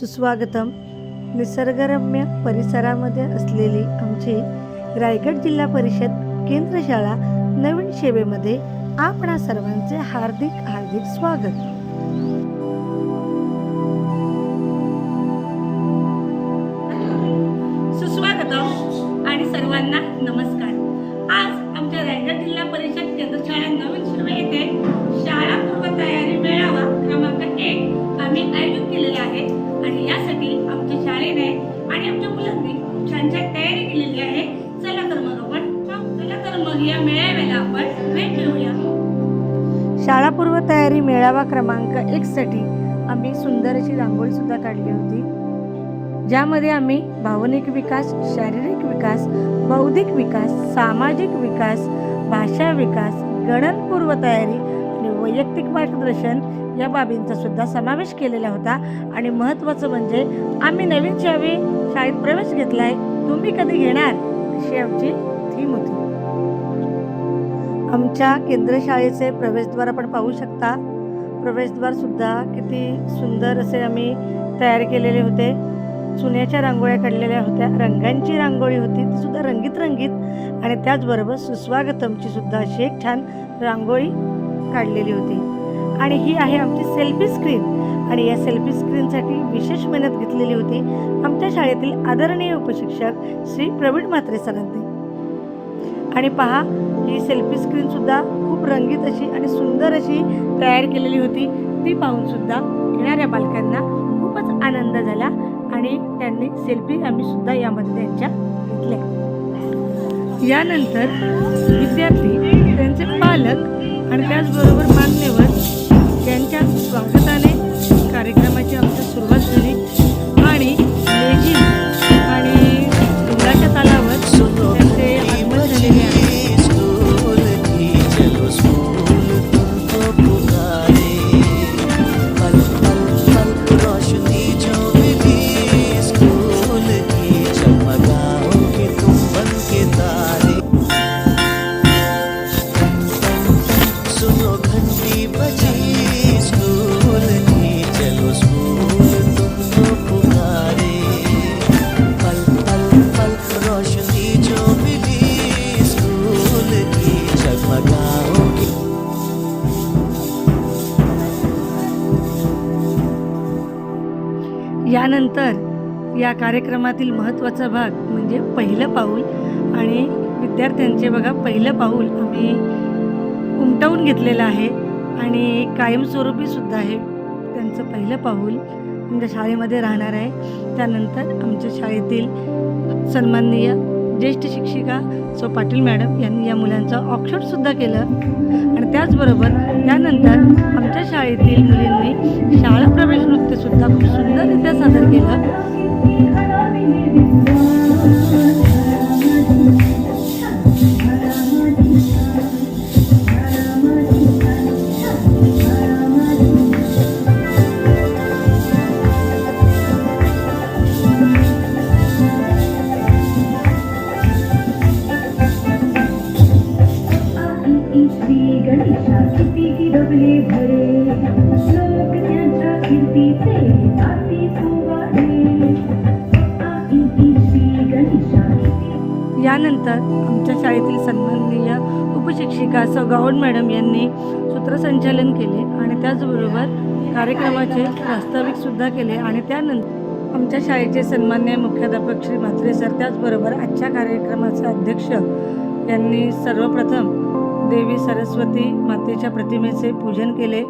सुस्वागतम. निसर्गरम्य परिसरामध्ये असलेली आमची रायगड जिल्हा परिषद केंद्र शाळा नवीन सेवेमध्ये आपणा सर्वांचे हार्दिक हार्दिक स्वागत. सुस्वागतम आणि सर्वांना नमस्कार. शाळापूर्व तयारी मेळावा क्रमांक एकसाठी आम्ही सुंदर अशी रांगोळी सुद्धा काढली होती. ज्यामध्ये आम्ही भावनिक विकास शारीरिक विकास बौद्धिक विकास सामाजिक विकास भाषा विकास गणनपूर्व तयारी आणि वैयक्तिक मार्गदर्शन या बाबींचा सुद्धा समावेश केलेला होता. आणि महत्त्वाचं म्हणजे आम्ही नवीन शावी शाळेत प्रवेश घेतला आहे तुम्ही कधी घेणार? अशी आमची थीम होती. आमच्या केंद्रशाळेचे प्रवेशद्वार आपण पाहू शकता. प्रवेशद्वारसुद्धा किती सुंदर असे आम्ही तयार केलेले होते. चुन्याच्या रांगोळ्या काढलेल्या होत्या. रंगांची रांगोळी होती. ती सुद्धा रंगीत रंगीत आणि त्याचबरोबर सुस्वागतमची सुद्धा अशी एक छान रांगोळी काढलेली होती. आणि ही आहे आमची सेल्फी स्क्रीन. आणि या सेल्फी स्क्रीनसाठी विशेष मेहनत घेतलेली होती आमच्या शाळेतील आदरणीय उपशिक्षक श्री प्रवीण म्हात्रे सरांनी. आणि पहा ही सेल्फी स्क्रीनसुद्धा खूप रंगीत अशी आणि सुंदर अशी तयार केलेली होती. ती पाहूनसुद्धा येणाऱ्या बालकांना खूपच आनंद झाला आणि त्यांनी सेल्फी आम्हीसुद्धा यामध्ये त्यांच्या घेतल्या. यानंतर विद्यार्थी त्यांचे पालक आणि त्याचबरोबर मान्यवर यांच्या स्वागताने कार्यक्रम यानंतर या कार्यक्रमातील महत्त्वाचा भाग म्हणजे पहिलं पाऊल. आणि विद्यार्थ्यांचे बघा पहिलं पाऊल आम्ही उमटवून घेतलेलं आहे. आणि कायमस्वरूपी सुद्धा आहे. त्यांचं पहिलं पाऊल आमच्या शाळेमध्ये राहणार आहे. त्यानंतर आमच्या शाळेतील सन्माननीय ज्येष्ठ शिक्षिका सो पाटील मॅडम यांनी या मुलांचं ऑक्षरसुद्धा केलं. आणि त्याचबरोबर त्यानंतर आमच्या शाळेतील मुलींनी शाळा प्रवेश नृत्यसुद्धा खूप सुंदररित्या सादर केलं. त्यानंतर आमच्या शाळेतील सन्माननीय उपशिक्षिका स. गावड मॅडम यांनी सूत्रसंचालन केले आणि त्याचबरोबर कार्यक्रमाचे प्रास्ताविकसुद्धा केले. आणि त्यानंतर आमच्या शाळेचे सन्मान्य मुख्याध्यापक श्री म्हात्रे सर त्याचबरोबर आजच्या कार्यक्रमाचे अध्यक्ष यांनी सर्वप्रथम देवी सरस्वती मातेच्या प्रतिमेचे पूजन केले.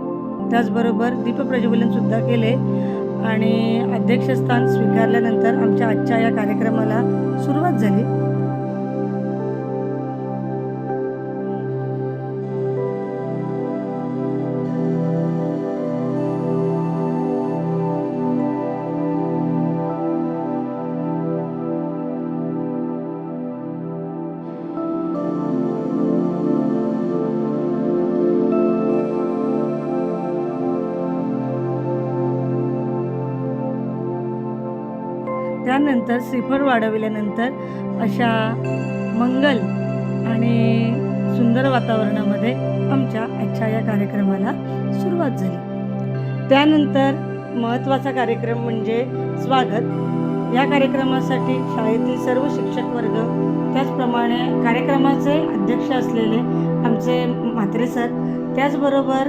त्याचबरोबर दीपप्रज्वलनसुद्धा केले आणि अध्यक्षस्थान स्वीकारल्यानंतर आमच्या आजच्या या कार्यक्रमाला सुरुवात झाली. त्यानंतर श्रीफळ वाढविल्यानंतर अशा मंगल आणि सुंदर वातावरणामध्ये आमच्या आजच्या या कार्यक्रमाला सुरुवात झाली. त्यानंतर महत्त्वाचा कार्यक्रम म्हणजे स्वागत. या कार्यक्रमासाठी शाळेतील सर्व शिक्षक वर्ग त्याचप्रमाणे कार्यक्रमाचे अध्यक्ष असलेले आमचे म्हात्रे सर त्याचबरोबर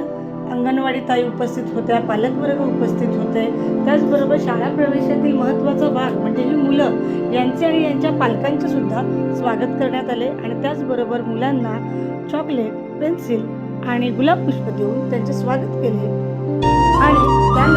अंगणवाडी ताई उपस्थित होत्या पालकवर्ग उपस्थित होते. त्याचबरोबर शाळा प्रवेशातील महत्त्वाचा भाग म्हणजे ही मुलं यांचे आणि यांच्या पालकांचे सुद्धा स्वागत करण्यात आले. आणि त्याचबरोबर मुलांना चॉकलेट पेन्सिल आणि गुलाब पुष्प देऊन त्यांचे स्वागत केले. आणि त्यानंतर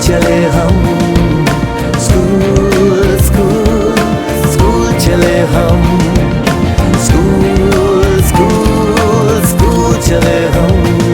चले हम। स्कूल स्कूल स्कूल चले हम। स्कूल स्कूल स्कूल चले हम।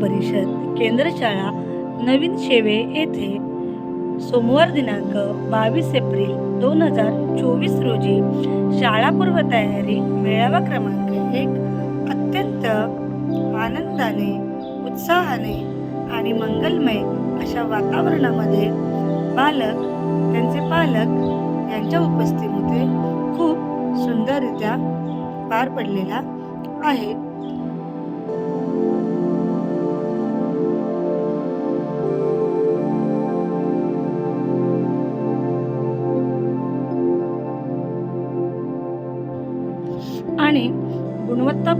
परिषद केंद्रशाळा नवीन शेवे येथे सोमवार दिनांक बावीस एप्रिल दोन हजार चोवीस रोजी शाळापूर्व तयारी मेळावा क्रमांक एक. अत्यंत आनंदाने उत्साहाने आणि मंगलमय अशा वातावरणामध्ये बालक त्यांचे पालक यांच्या उपस्थितीमध्ये खूप सुंदररित्या पार पडलेला आहे.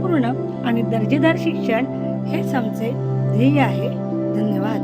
गुणवत्तापूर्ण आणि दर्जेदार शिक्षण हेच आमचे ध्येय आहे. धन्यवाद.